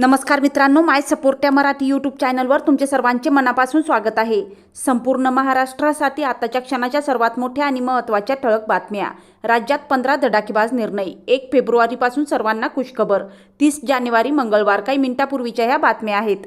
नमस्कार मित्रांनो माय सपोर्ट या मराठी यूट्यूब चॅनलवर तुमचे सर्वांचे मनापासून स्वागत आहे. संपूर्ण महाराष्ट्रासाठी आताच्या क्षणाच्या सर्वात मोठ्या आणि महत्त्वाच्या ठळक बातम्या. राज्यात पंधरा धडाकेबाज निर्णय. एक फेब्रुवारीपासून सर्वांना खुशखबर. तीस जानेवारी मंगळवार काही मिनिटापूर्वीच्या ह्या बातम्या आहेत.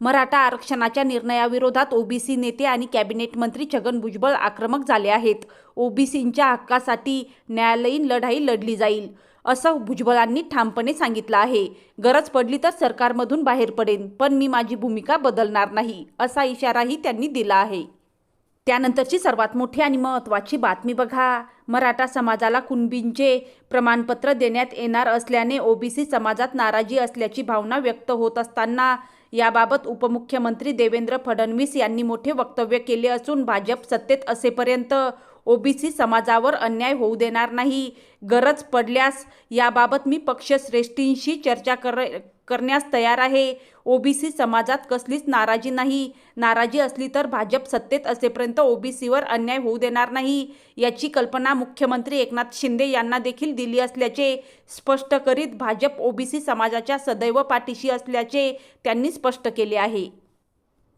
मराठा आरक्षणाच्या निर्णयाविरोधात ओबीसी नेते आणि कॅबिनेट मंत्री छगन भुजबळ आक्रमक झाले आहेत. ओबीसींच्या हक्कासाठी न्यायालयीन लढाई लढली जाईल असं भुजबळांनी ठामपणे सांगितलं आहे. गरज पडली तर सरकारमधून बाहेर पडेन पण मी माझी भूमिका बदलणार नाही असा इशाराही त्यांनी दिला आहे. त्यानंतरची सर्वात मोठी आणि महत्त्वाची बातमी बघा. मराठा समाजाला कुणबींचे प्रमाणपत्र देण्यात येणार असल्याने ओबीसी समाजात नाराजी असल्याची भावना व्यक्त होत असताना याबाबत उपमुख्यमंत्री देवेंद्र फडणवीस यांनी मोठे वक्तव्य केले असून भाजप सत्तेत असेपर्यंत ओबीसी समाजावर अन्याय होऊ देणार नाही गरज पडल्यास याबाबत मी पक्षश्रेष्ठींशी चर्चा कर करण्यास तयार आहे. ओबीसी समाजात कसलीच नाराजी नाही. नाराजी असली तर भाजप सत्तेत असेपर्यंत ओबीसीवर अन्याय होऊ देणार नाही. याची कल्पना मुख्यमंत्री एकनाथ शिंदे यांना देखील दिली असल्याचे स्पष्ट करीत भाजप ओबीसी समाजाच्या सदैव पाठीशी असल्याचे त्यांनी स्पष्ट केले आहे.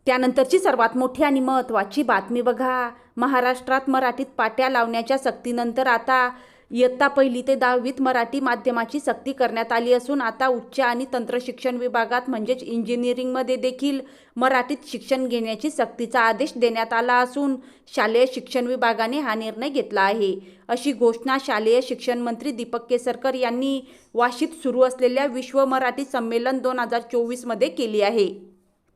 त्यानंतरची सर्वात मोठी आणि महत्त्वाची बातमी बघा. महाराष्ट्रात मराठीत पाट्या लावण्याच्या सक्तीनंतर आता इयत्ता पहिली ते दहावीत मराठी माध्यमाची सक्ती करण्यात आली असून आता उच्च आणि तंत्रशिक्षण विभागात म्हणजेच इंजिनिअरिंगमध्ये देखील मराठीत शिक्षण घेण्याची सक्तीचा आदेश देण्यात आला असून शालेय शिक्षण विभागाने हा निर्णय घेतला आहे. अशी घोषणा शालेय शिक्षण मंत्री दीपक केसरकर यांनी वाशीत सुरू असलेल्या विश्व मराठी संमेलन दोन हजार चोवीसमध्ये केली आहे.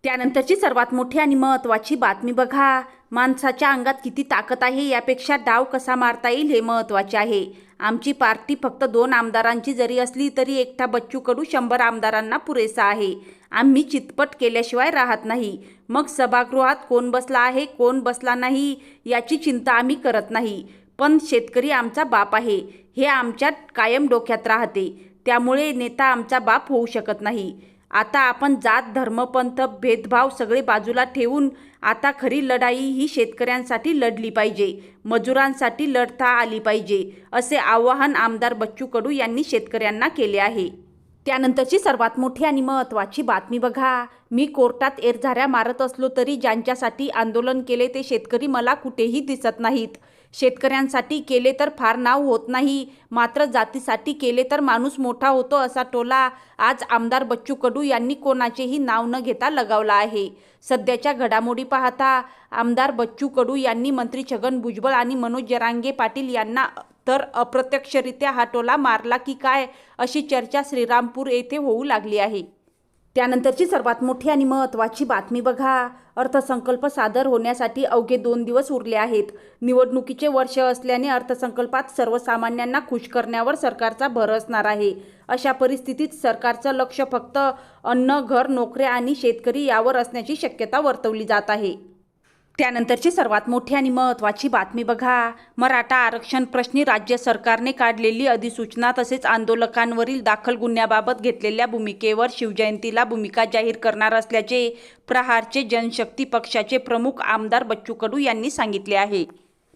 त्यानंतरची सर्वात मोठी आणि महत्त्वाची बातमी बघा. माणसाच्या अंगात किती ताकद आहे यापेक्षा डाव कसा मारता येईल हे महत्त्वाचे आहे. आमची पार्टी फक्त दोन आमदारांची जरी असली तरी एकटा बच्चू कडू शंभर आमदारांना पुरेसा आहे. आम्ही चितपट केल्याशिवाय राहत नाही. मग सभागृहात कोण बसला आहे कोण बसला नाही याची चिंता आम्ही करत नाही. पण शेतकरी आमचा बाप आहे. हे आमच्या कायम डोक्यात राहते. त्यामुळे नेता आमचा बाप होऊ शकत नाही. आता आपण जात धर्मपंथ भेदभाव सगळे बाजूला ठेवून आता खरी लढाई ही शेतकऱ्यांसाठी लढली पाहिजे मजुरांसाठी लढता आली पाहिजे असे आवाहन आमदार बच्चू कडू यांनी शेतकऱ्यांना केले आहे. त्यानंतरची सर्वात मोठी आणि महत्त्वाची बातमी बघा. मी कोर्टात एरझाऱ्या मारत असलो तरी ज्यांच्यासाठी आंदोलन केले ते शेतकरी मला कुठेही दिसत नाहीत. शेतकऱ्यांसाठी केले तर फार नाव होत नाही मात्र जातीसाठी केले तर माणूस मोठा होतो असा टोला आज आमदार बच्चू कडू यांनी कोणाचेही नाव न घेता लगावला आहे. सध्याच्या घडामोडी पाहता आमदार बच्चू कडू यांनी मंत्री छगन भुजबळ आणि मनोज जरांगे पाटील यांना तर अप्रत्यक्षरित्या हा टोला मारला की काय अशी चर्चा श्रीरामपूर येथे होऊ लागली आहे. त्यानंतरची सर्वात मोठी आणि महत्त्वाची बातमी बघा. अर्थसंकल्प सादर होण्यासाठी अवघे दोन दिवस उरले आहेत. निवडणुकीचे वर्ष असल्याने अर्थसंकल्पात सर्वसामान्यांना खुश करण्यावर सरकारचा भर असणार आहे. अशा परिस्थितीत सरकारचं लक्ष फक्त अन्न घर नोकऱ्या आणि शेतकरी यावर असण्याची शक्यता वर्तवली जात आहे. त्यानंतरची सर्वात मोठी आणि महत्त्वाची बातमी बघा. मराठा आरक्षण प्रश्नी राज्य सरकारने काढलेली अधिसूचना तसेच आंदोलकांवरील दाखल गुन्ह्याबाबत घेतलेल्या भूमिकेवर शिवजयंतीला भूमिका जाहीर करणार असल्याचे प्रहारचे जनशक्ती पक्षाचे प्रमुख आमदार बच्चू कडू यांनी सांगितले आहे.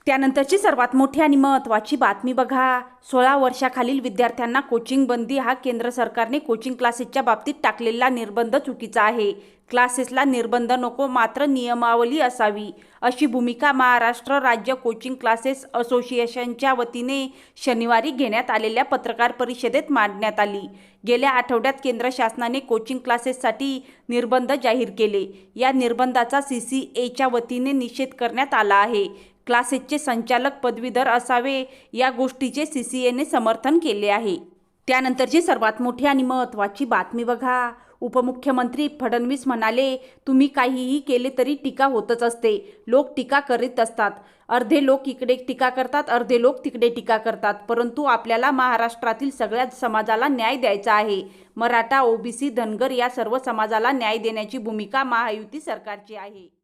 त्यानंतरची सर्वात मोठी आणि महत्त्वाची बातमी बघा. सोळा वर्षाखालील विद्यार्थ्यांना कोचिंग बंदी हा केंद्र सरकारने कोचिंग क्लासेसच्या बाबतीत टाकलेला निर्बंध चुकीचा आहे. क्लासेसला निर्बंध नको मात्र नियमावली असावी. अशी भूमिका महाराष्ट्र राज्य कोचिंग क्लासेस असोसिएशनच्या वतीने शनिवारी घेण्यात आलेल्या पत्रकार परिषदेत मांडण्यात आली. गेल्या आठवड्यात केंद्र शासनाने कोचिंग क्लासेससाठी निर्बंध जाहीर केले. या निर्बंधाचा सी सी एच्या वतीने निषेध करण्यात आला आहे. क्लासेसचे संचालक पदवीधर असावे या गोष्टीचे सी सी एने समर्थन केले आहे. त्यानंतरची सर्वात मोठी आणि महत्त्वाची बातमी बघा. उपमुख्यमंत्री फडणवीस म्हणाले तुम्ही काहीही केले तरी टीका होतच असते. लोक टीका करीत असतात. अर्धे लोक इकडे टीका करतात अर्धे लोक तिकडे टीका करतात. परंतु आपल्याला महाराष्ट्रातील सगळ्या समाजाला न्याय द्यायचा आहे. मराठा ओबीसी धनगर या सर्व समाजाला न्याय देण्याची भूमिका महायुती सरकारची आहे.